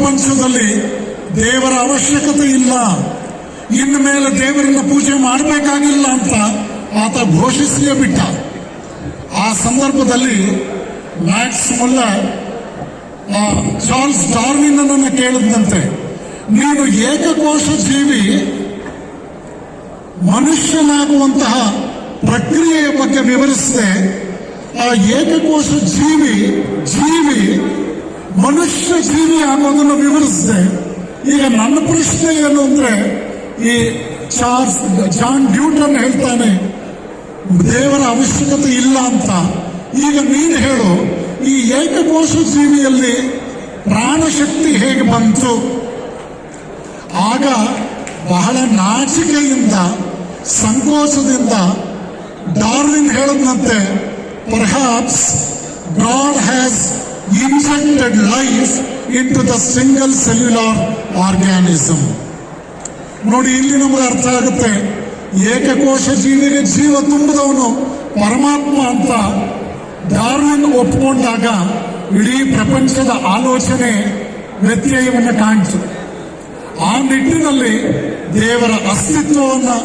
ಪ್ರಪಂಚದಲ್ಲಿ ದೇವರ ಅವಶ್ಯಕತೆ ಇಲ್ಲ. ಇನ್ನು ಮೇಲೆ ದೇವರನ್ನ ಪೂಜೆ ಮಾಡಬೇಕಾಗಿಲ್ಲ ಅಂತ ಆತ ಘೋಷಿಸಿಯೇ ಬಿಟ್ಟ. ಆ ಸಂದರ್ಭದಲ್ಲಿ ಮ್ಯಾಕ್ಸ್ ಮುಲ್ಲ ಚಾರ್ಲ್ಸ್ ಡಾರ್ವಿನ್ ಅನ್ನ ಕೇಳಿದಂತೆ ನೀನು ಏಕಕೋಶ ಜೀವಿ ಮನುಷ್ಯನಾಗುವಂತಹ ಪ್ರಕ್ರಿಯೆಯ ಬಗ್ಗೆ ವಿವರಿಸಿದೆ. ಆ ಏಕಕೋಶ ಜೀವಿ ಜೀವಿ ಮನುಷ್ಯ ಜೀವಿ ಆಗೋದನ್ನು ವಿವರಿಸಿದೆ. ಈಗ ನನ್ನ ಪ್ರಶ್ನೆ ಏನು ಅಂದ್ರೆ, ಈ ಚಾರ್ಲ್ಸ್ ಜಾನ್ ಡ್ಯೂಟನ್ ಹೇಳ್ತಾನೆ, ದೇವರ ಅವಶ್ಯಕತೆ ಇಲ್ಲ ಅಂತ. ಈಗ ನೀನು ಹೇಳು, ಈ ಏಕಕೋಶ ಜೀವಿಯಲ್ಲಿ ಪ್ರಾಣಶಕ್ತಿ ಹೇಗೆ ಬಂತು? ಆಗ ಬಹಳ ನಾಚಿಕೆಯಿಂದ, ಸಂಕೋಚದಿಂದ Darwin ಹೇಳದಂತೆ perhaps God has injected life into the single cellular organism ನೋಡಿ, ಇಲ್ಲಿ ನಮಗೆ ಅರ್ಥ ಆಗುತ್ತೆ. ಏಕಕೋಶ ಜೀವಿಗೆ ಜೀವ ತುಂಬಿದವನು ಪರಮಾತ್ಮ ಅಂತ ಡಾರ್ವಿನ್ ಒಪ್ಪಿಕೊಂಡಾಗ ಇಡೀ ಪ್ರಪಂಚದ ಆಲೋಚನೆ ವ್ಯತ್ಯಯವನ್ನು ಕಾಣಿತು. ಆ ನಿಟ್ಟಿನಲ್ಲಿ ದೇವರ ಅಸ್ತಿತ್ವವನ್ನು,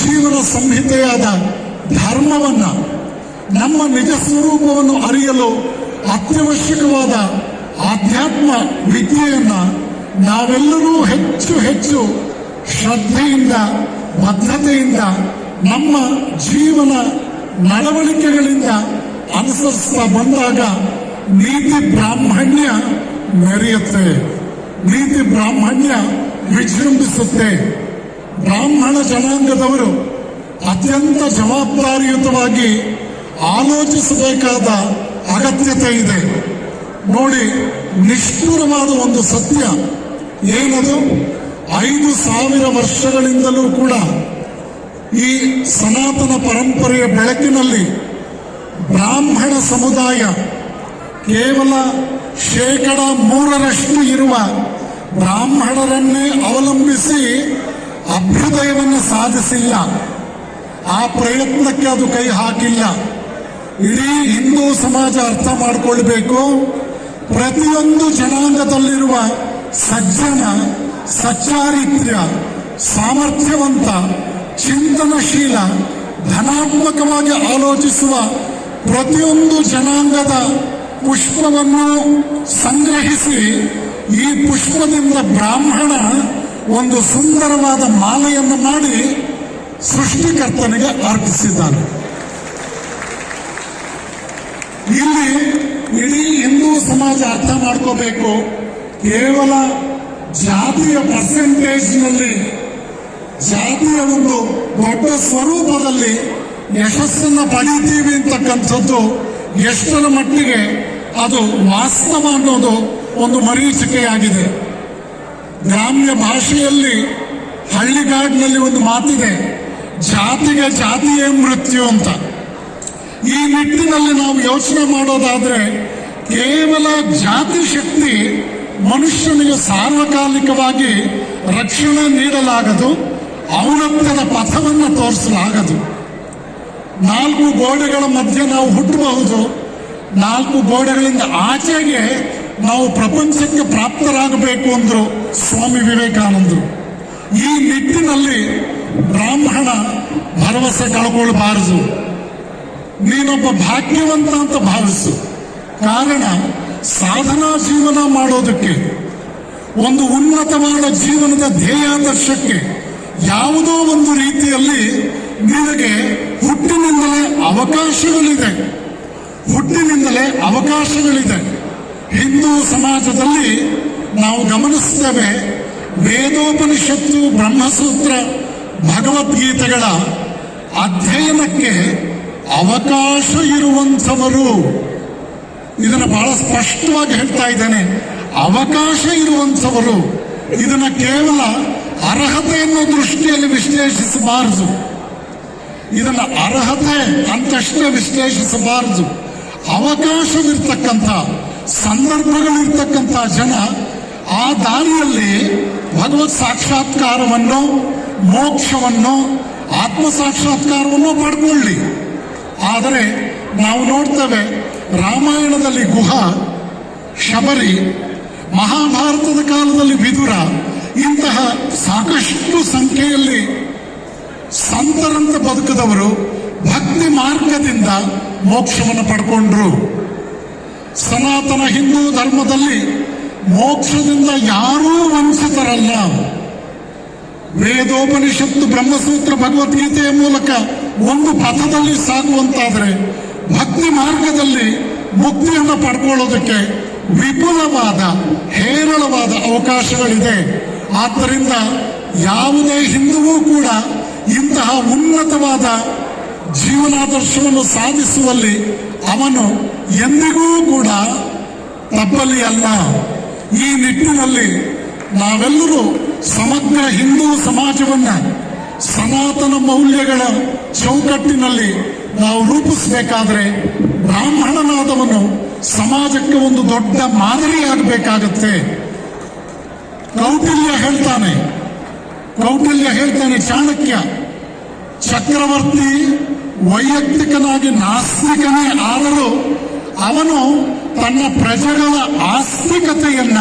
ಜೀವನ ಸಂಹಿತೆಯಾದ ಧರ್ಮವನ್ನ, ನಮ್ಮ ನಿಜ ಸ್ವರೂಪವನ್ನು ಅರಿಯಲು ಅತ್ಯವಶ್ಯಕವಾದ ಆಧ್ಯಾತ್ಮ ವಿದ್ಯೆಯನ್ನ ನಾವೆಲ್ಲರೂ ಹೆಚ್ಚು ಹೆಚ್ಚು ಶ್ರದ್ಧೆಯಿಂದ ಬದ್ಧತೆಯಿಂದ ನಮ್ಮ ಜೀವನ ನಡವಳಿಕೆಗಳಿಂದ ಅನುಸರಿಸ್ತಾ ಬಂದಾಗ ನೀತಿ ಬ್ರಾಹ್ಮಣ್ಯ ಮೆರೆಯುತ್ತೆ. ನೀತಿ ಬ್ರಾಹ್ಮಣ್ಯ ವಿಜೃಂಭಿಸುತ್ತೆ. ಬ್ರಾಹ್ಮಣ ಜನಾಂಗದವರು ಅತ್ಯಂತ ಜವಾಬ್ದಾರಿಯುತವಾಗಿ ಆಲೋಚಿಸಬೇಕಾದ ಅಗತ್ಯತೆ ಇದೆ. ನೋಡಿ, ನಿಷ್ಠುರವಾದ ಒಂದು ಸತ್ಯ. ಏನದು? ಐದು ಸಾವಿರ ವರ್ಷಗಳಿಂದಲೂ ಕೂಡ ಈ ಸನಾತನ ಪರಂಪರೆಯ ಬೆಳಕಿನಲ್ಲಿ ಬ್ರಾಹ್ಮಣ ಸಮುದಾಯ ಕೇವಲ ಶೇಕಡ ಮೂರರಷ್ಟು ಇರುವ ಬ್ರಾಹ್ಮಣರನ್ನೇ ಅವಲಂಬಿಸಿ ಅಭ್ಯುದಯವನ್ನು ಸಾಧಿಸಿಲ್ಲ. ಆ ಪ್ರಯತ್ನಕ್ಕೆ ಅದು ಕೈ ಹಾಕಿಲ್ಲ. ಇಡೀ ಹಿಂದೂ ಸಮಾಜ ಅರ್ಥ ಮಾಡಿಕೊಳ್ಬೇಕು. ಪ್ರತಿಯೊಂದು ಜನಾಂಗದಲ್ಲಿರುವ ಸಜ್ಜನ, ಸಚ್ಚಾರಿತ್ರ್ಯ, ಸಾಮರ್ಥ್ಯವಂತ, ಚಿಂತನಶೀಲ, ಧನಾತ್ಮಕವಾಗಿ ಆಲೋಚಿಸುವ ಪ್ರತಿಯೊಂದು ಜನಾಂಗದ ಪುಷ್ಪವನ್ನು ಸಂಗ್ರಹಿಸಿ ಈ ಪುಷ್ಪದಿಂದ ಬ್ರಾಹ್ಮಣ ಒಂದು ಸುಂದರವಾದ ಮಾಲೆಯನ್ನು ಮಾಡಿ ಸೃಷ್ಟಿಕರ್ತನಿಗೆ ಅರ್ಪಿಸಿದ್ದಾನೆ. ಇಲ್ಲಿ ಇಡೀ ಹಿಂದೂ ಸಮಾಜ ಅರ್ಥ ಮಾಡ್ಕೋಬೇಕು. ಕೇವಲ ಜಾತಿಯ ಪರ್ಸೆಂಟೇಜ್ನಲ್ಲಿ ಜಾತಿಯ ಒಂದು ದೊಡ್ಡ ಸ್ವರೂಪದಲ್ಲಿ ಯಶಸ್ಸನ್ನ ಪಡಿತೀವಿ ಅಂತಕ್ಕಂಥದ್ದು ಎಷ್ಟರ ಮಟ್ಟಿಗೆ ಅದು ವಾಸ್ತವ ಅನ್ನೋದು ಒಂದು ಮರೀಚಿಕೆಯಾಗಿದೆ. ಗ್ರಾಮ್ಯ ಭಾಷೆಯಲ್ಲಿ ಹಳ್ಳಿಗಾಡಿನಲ್ಲಿ ಒಂದು ಮಾತಿದೆ, ಜಾತಿಗೆ ಜಾತಿಯೇ ಮೃತ್ಯು ಅಂತ. ಈ ನಿಟ್ಟಿನಲ್ಲಿ ನಾವು ಯೋಚನೆ ಮಾಡೋದಾದ್ರೆ ಕೇವಲ ಜಾತಿ ಶಕ್ತಿ ಮನುಷ್ಯನಿಗೆ ಸಾರ್ವಕಾಲಿಕವಾಗಿ ರಕ್ಷಣೆ ನೀಡಲಾಗದು, ಔನ್ನತ್ಯದ ಪಥವನ್ನು ತೋರಿಸಲಾಗದು. ನಾಲ್ಕು ಗೋಡೆಗಳ ಮಧ್ಯೆ ನಾವು ಹುಟ್ಟಬಹುದು, ನಾಲ್ಕು ಗೋಡೆಗಳಿಂದ ಆಚೆಗೆ ನಾವು ಪ್ರಪಂಚಕ್ಕೆ ಪ್ರಾಪ್ತರಾಗಬೇಕು ಅಂದರು ಸ್ವಾಮಿ ವಿವೇಕಾನಂದರು. ಈ ನಿಟ್ಟಿನಲ್ಲಿ ಬ್ರಾಹ್ಮಣ ಭರವಸೆ ಕಳ್ಕೊಳ್ಬಾರದು. ನೀನೊಬ್ಬ ಭಾಗ್ಯವಂತ ಅಂತ ಭಾವಿಸು. ಕಾರಣ, ಸಾಧನಾ ಜೀವನ ಮಾಡೋದಕ್ಕೆ, ಒಂದು ಉನ್ನತವಾದ ಜೀವನದ ಧ್ಯೇಯಾದರ್ಶಕ್ಕೆ ಯಾವುದೋ ಒಂದು ರೀತಿಯಲ್ಲಿ ನಿನಗೆ ಹುಟ್ಟಿನಿಂದಲೇ ಅವಕಾಶಗಳಿದೆ. ಹುಟ್ಟಿನಿಂದಲೇ ಅವಕಾಶಗಳಿದೆ. ಹಿಂದೂ ಸಮಾಜದಲ್ಲಿ ನಾವು ಗಮನಿಸ್ತೇವೆ ವೇದೋಪನಿಷತ್ತು, ಬ್ರಹ್ಮಸೂತ್ರ, ಭಗವದ್ಗೀತೆಗಳ ಅಧ್ಯಯನಕ್ಕೆ ಅವಕಾಶ ಇರುವಂಥವರು ಇದನ್ನು ಬಹಳ ಸ್ಪಷ್ಟವಾಗಿ ಹೇಳ್ತಾ ಇದ್ದೇನೆ. ಅವಕಾಶ ಇರುವಂಥವರು ಇದನ್ನ ಕೇವಲ ಅರ್ಹತೆ ಅನ್ನೋ ದೃಷ್ಟಿಯಲ್ಲಿ ವಿಶ್ಲೇಷಿಸಬಾರದು. ಇದನ್ನ ಅರ್ಹತೆ ಅಂತಷ್ಟೇ ವಿಶ್ಲೇಷಿಸಬಾರದು. ಅವಕಾಶವಿರ್ತಕ್ಕಂಥ, ಸಂದರ್ಭಗಳಿರ್ತಕ್ಕಂಥ ಜನ ಆ ದಾರಿಯಲ್ಲಿ ಭಗವತ್ ಸಾಕ್ಷಾತ್ಕಾರವನ್ನು, ಮೋಕ್ಷವನ್ನು ಆತ್ಮ ಸಾಕ್ಷಾತ್ಕಾರವನ್ನು ಪಡ್ಕೊಳ್ಳಿ. ಆದರೆ ನಾವು ನೋಡ್ತೇವೆ ರಾಮಾಯಣದಲ್ಲಿ ಗುಹ, ಶಬರಿ, ಮಹಾಭಾರತದ ಕಾಲದಲ್ಲಿ ವಿದುರ, ಇಂತಹ ಸಾಕಷ್ಟು ಸಂಖ್ಯೆಯಲ್ಲಿ ಸಂತರಂತ ಬದುಕದವರು ಭಕ್ತಿ ಮಾರ್ಗದಿಂದ ಮೋಕ್ಷವನ್ನು ಪಡ್ಕೊಂಡ್ರು. ಸನಾತನ ಹಿಂದೂ ಧರ್ಮದಲ್ಲಿ ಮೋಕ್ಷದಿಂದ ಯಾರೂ ವಂಚಿತರಲ್ಲ. ವೇದೋಪನಿಷತ್ತು ಬ್ರಹ್ಮಸೂತ್ರ ಭಗವದ್ಗೀತೆಯ ಮೂಲಕ ಒಂದು ಪಥದಲ್ಲಿ ಸಾಗುವಂತಾದರೆ ಭಕ್ತಿ ಮಾರ್ಗದಲ್ಲಿ ಮುಕ್ತಿಯನ್ನು ಪಡ್ಕೊಳ್ಳೋದಕ್ಕೆ ವಿಪುಲವಾದ, ಹೇರಳವಾದ ಅವಕಾಶಗಳಿದೆ. ಆದ್ದರಿಂದ ಯಾವುದೇ ಹಿಂದುವೂ ಕೂಡ ಇಂತಹ ಉನ್ನತವಾದ ಜೀವನಾದರ್ಶವನ್ನು ಸಾಧಿಸುವಲ್ಲಿ ಅವನು ಎಂದಿಗೂ ಕೂಡ ತಪ್ಪಲಿ ಅಲ್ಲ. ಈ ನಿಟ್ಟಿನಲ್ಲಿ ನಾವೆಲ್ಲರೂ ಸಮಗ್ರ ಹಿಂದೂ ಸಮಾಜವನ್ನ ಸನಾತನ ಮೌಲ್ಯಗಳ ಚೌಕಟ್ಟಿನಲ್ಲಿ ನಾವು ರೂಪಿಸಬೇಕಾದ್ರೆ ಬ್ರಾಹ್ಮಣನಾದವನು ಸಮಾಜಕ್ಕೆ ಒಂದು ದೊಡ್ಡ ಮಾದರಿಯಾಗಬೇಕಾಗತ್ತೆ. ಕೌಟಿಲ್ಯ ಹೇಳ್ತಾನೆ. ಕೌಟಿಲ್ಯ ಹೇಳ್ತಾನೆ, ಚಾಣಕ್ಯ, ಚಕ್ರವರ್ತಿ ವೈಯಕ್ತಿಕನಾಗಿ ನಾಸ್ತಿಕನೇ ಆದರೂ ಅವನು ತನ್ನ ಪ್ರಜೆಗಳ ಆಸ್ತಿಕತೆಯನ್ನ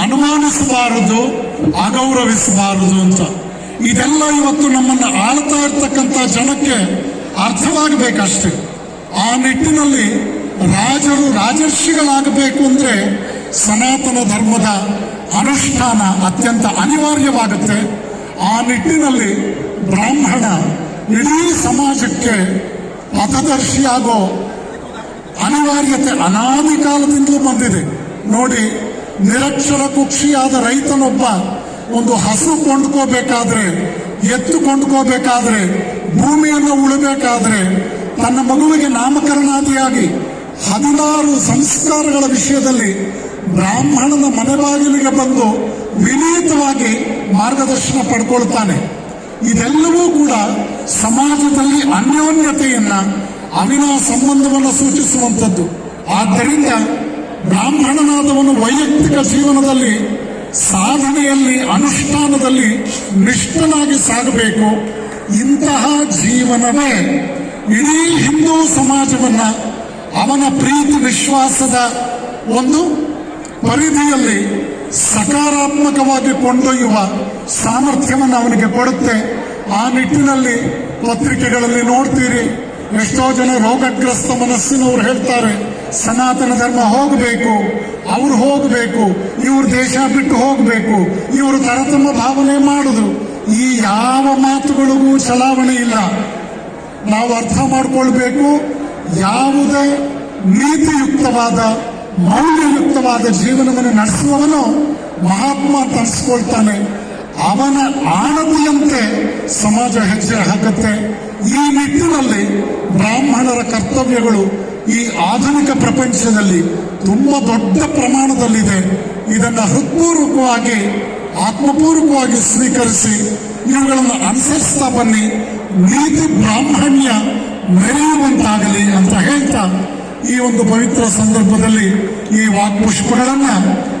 ಅನುಮಾನಿಸಬಾರದು, ಅಗೌರವಿಸಬಾರದು ಅಂತ. ಇದೆಲ್ಲ ಇವತ್ತು ನಮ್ಮನ್ನು ಆಳ್ತಾ ಇರ್ತಕ್ಕಂಥ ಜನಕ್ಕೆ ಅರ್ಥವಾಗಬೇಕಷ್ಟೇ. ಆ ನಿಟ್ಟಿನಲ್ಲಿ ರಾಜರು ರಾಜರ್ಷಿಗಳಾಗಬೇಕು ಅಂದರೆ ಸನಾತನ ಧರ್ಮದ ಅನುಷ್ಠಾನ ಅತ್ಯಂತ ಅನಿವಾರ್ಯವಾಗುತ್ತೆ. ಆ ನಿಟ್ಟಿನಲ್ಲಿ ಬ್ರಾಹ್ಮಣ ಇಡೀ ಸಮಾಜಕ್ಕೆ ಪಥದರ್ಶಿಯಾಗೋ ಅನಿವಾರ್ಯತೆ ಅನಾದಿ ಕಾಲದಿಂದಲೂ ಬಂದಿದೆ. ನೋಡಿ, ನಿರಕ್ಷರ ಕುಕ್ಷಿಯಾದ ರೈತನೊಬ್ಬ ಒಂದು ಹಸು ಕೊಂಡ್ಕೋಬೇಕಾದ್ರೆ, ಎತ್ತು ಕೊಂಡ್ಕೋಬೇಕಾದ್ರೆ, ಭೂಮಿಯನ್ನು ಉಳಬೇಕಾದ್ರೆ, ತನ್ನ ಮಗುವಿಗೆ ನಾಮಕರಣಾದಿಯಾಗಿ ಹದಿನಾರು ಸಂಸ್ಕಾರಗಳ ವಿಷಯದಲ್ಲಿ ಬ್ರಾಹ್ಮಣನ ಮನೆ ಬಾಗಿಲಿಗೆ ಬಂದು ವಿನೀತವಾಗಿ ಮಾರ್ಗದರ್ಶನ ಪಡ್ಕೊಳ್ತಾನೆ. ಇದೆಲ್ಲವೂ ಕೂಡ ಸಮಾಜದಲ್ಲಿ ಅನ್ಯೋನ್ಯತೆಯನ್ನ ಅವಿನಾ ಸಂಬಂಧವನ್ನು ಸೂಚಿಸುವಂಥದ್ದು. ಆದ್ದರಿಂದ ಬ್ರಾಹ್ಮಣನಾದವನು ವೈಯಕ್ತಿಕ ಜೀವನದಲ್ಲಿ ಸಾಧನೆಯಲ್ಲಿ, ಅನುಷ್ಠಾನದಲ್ಲಿ ನಿಷ್ಠನಾಗಿ ಸಾಗಬೇಕು. ಇಂತಹ ಜೀವನವೇ ಇಡೀ ಹಿಂದೂ ಸಮಾಜವನ್ನ ಅವನ ಪ್ರೀತಿ, ವಿಶ್ವಾಸದ ಒಂದು ಪರಿಧಿಯಲ್ಲಿ ಸಕಾರಾತ್ಮಕವಾಗಿ ಕೊಂಡೊಯ್ಯುವ ಸಾಮರ್ಥ್ಯವನ್ನು ಅವನಿಗೆ ಕೊಡುತ್ತೆ. ಆ ನಿಟ್ಟಿನಲ್ಲಿ ಪತ್ರಿಕೆಗಳಲ್ಲಿ ನೋಡ್ತೀರಿ. ಎಷ್ಟೋ ಜನ ರೋಗಗ್ರಸ್ತ ಮನಸ್ಸಿನವ್ರು ಹೇಳ್ತಾರೆ, ಸನಾತನ ಧರ್ಮ ಹೋಗಬೇಕು, ಅವ್ರು ಹೋಗಬೇಕು, ಇವ್ರ ದೇಶ ಬಿಟ್ಟು ಹೋಗಬೇಕು, ಇವರು ತರತಮ್ಮ ಭಾವನೆ ಮಾಡುದು. ಈ ಯಾವ ಮಾತುಗಳಿಗೂ ಚಲಾವಣೆ ಇಲ್ಲ. ನಾವು ಅರ್ಥ ಮಾಡಿಕೊಳ್ಬೇಕು, ಯಾವುದೇ ನೀತಿಯುಕ್ತವಾದ, ಮೌಲ್ಯಯುಕ್ತವಾದ ಜೀವನವನ್ನು ನಡೆಸುವವನು ಮಹಾತ್ಮ ತರಿಸ್ಕೊಳ್ತಾನೆ ಅವನ ಆಣತಿಯಂತೆ ಸಮಾಜ ಹೆಜ್ಜೆ ಹಾಕುತ್ತೆ. ಈ ನಿಟ್ಟಿನಲ್ಲಿ ಬ್ರಾಹ್ಮಣರ ಕರ್ತವ್ಯಗಳು ಈ ಆಧುನಿಕ ಪ್ರಪಂಚದಲ್ಲಿ ತುಂಬಾ ದೊಡ್ಡ ಪ್ರಮಾಣದಲ್ಲಿದೆ. ಇದನ್ನು ಹೃತ್ಪೂರ್ವಕವಾಗಿ, ಆತ್ಮಪೂರ್ವಕವಾಗಿ ಸ್ವೀಕರಿಸಿ, ಇವುಗಳನ್ನು ಅನುಸರಿಸ್ತಾ ಬನ್ನಿ. ನೀತಿ ಬ್ರಾಹ್ಮಣ್ಯ ಮೆರೆಯುವಂತಾಗಲಿ ಅಂತ ಹೇಳ್ತಾ ಈ ಒಂದು ಪವಿತ್ರ ಸಂದರ್ಭದಲ್ಲಿ ಈ ವಾಕ್ಪುಷ್ಪಗಳನ್ನ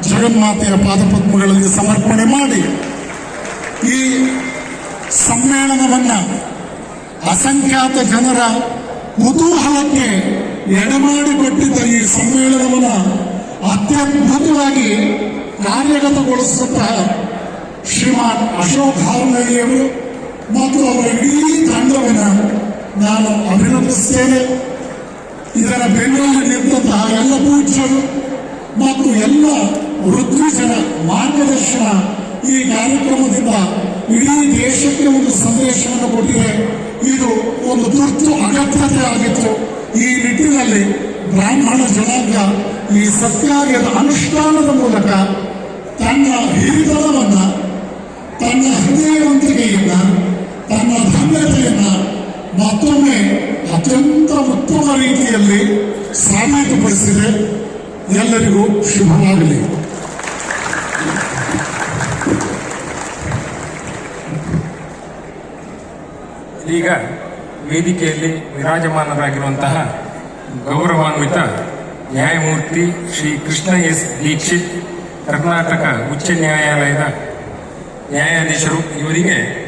ಜಗನ್ಮಾತೆಯ ಪಾದಪದ್ಮಗಳಲ್ಲಿ ಸಮರ್ಪಣೆ ಮಾಡಿ ಈ ಸಮ್ಮೇಳನವನ್ನ ಅಸಂಖ್ಯಾತ ಜನರ ಕುತೂಹಲಕ್ಕೆ ಎಡೆಮಾಡಿಕೊಟ್ಟಿದ್ದ ಈ ಸಮ್ಮೇಳನವನ್ನು ಅತ್ಯದ್ಭುತವಾಗಿ ಕಾರ್ಯಗತಗೊಳಿಸಿದಂತಹ ಶ್ರೀಮಾನ್ ಅಶೋಕ್ ಹಾರ್ನಳ್ಳಿಯವರು ಮತ್ತು ಅವರ ಇಡೀ ತಂಡವನ್ನು ನಾನು ಅಭಿನಂದಿಸುತ್ತೇನೆ ಇದರ ಬೆನ್ನಲ್ಲಿ ನಿಂತಹ ಎಲ್ಲ ಪೂಜ್ಯರು ಮತ್ತು ಎಲ್ಲ ವೃದ್ಧಿಜನ ಮಾರ್ಗದರ್ಶನ ಈ ಕಾರ್ಯಕ್ರಮದಿಂದ ಇಡೀ ದೇಶಕ್ಕೆ ಒಂದು ಸಂದೇಶವನ್ನು ಕೊಟ್ಟಿದೆ. ಇದು ಒಂದು ತುರ್ತು ಅಗತ್ಯತೆ ಆಗಿತ್ತು. ಈ ನಿಟ್ಟಿನಲ್ಲಿ ಬ್ರಾಹ್ಮಣ ಜನಾಂಗ ಈ ಸತ್ಯಾಗ್ರದ ಅನುಷ್ಠಾನದ ಮೂಲಕ ತನ್ನ ಹಿರಿತನವನ್ನು, ತನ್ನ ಹೃದಯವಂತಿಕೆಯನ್ನ, ತನ್ನ ಧನ್ಯತೆಯನ್ನ ಮತ್ತೊಮ್ಮೆ ಅತ್ಯಂತ ಉತ್ತಮ ರೀತಿಯಲ್ಲಿ ಸಾಬೀತುಪಡಿಸಿದೆ. ಎಲ್ಲರಿಗೂ ಶುಭವಾಗಲಿ. ಈಗ ವೇದಿಕೆಯಲ್ಲಿ ವಿರಾಜಮಾನರಾಗಿರುವಂತಹ ಗೌರವಾನ್ವಿತ ನ್ಯಾಯಮೂರ್ತಿ ಶ್ರೀ ಕೃಷ್ಣ ಎಸ್ ದೀಕ್ಷಿತ್, ಕರ್ನಾಟಕ ಉಚ್ಚ ನ್ಯಾಯಾಲಯದ ನ್ಯಾಯಾಧೀಶರು. ಇವರಿಗೆ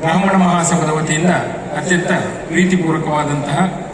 ಬ್ರಾಹ್ಮಣ ಮಹಾಸಭದ ವತಿಯಿಂದ ಅತ್ಯಂತ ಪ್ರೀತಿಪೂರ್ವಕವಾದಂತಹ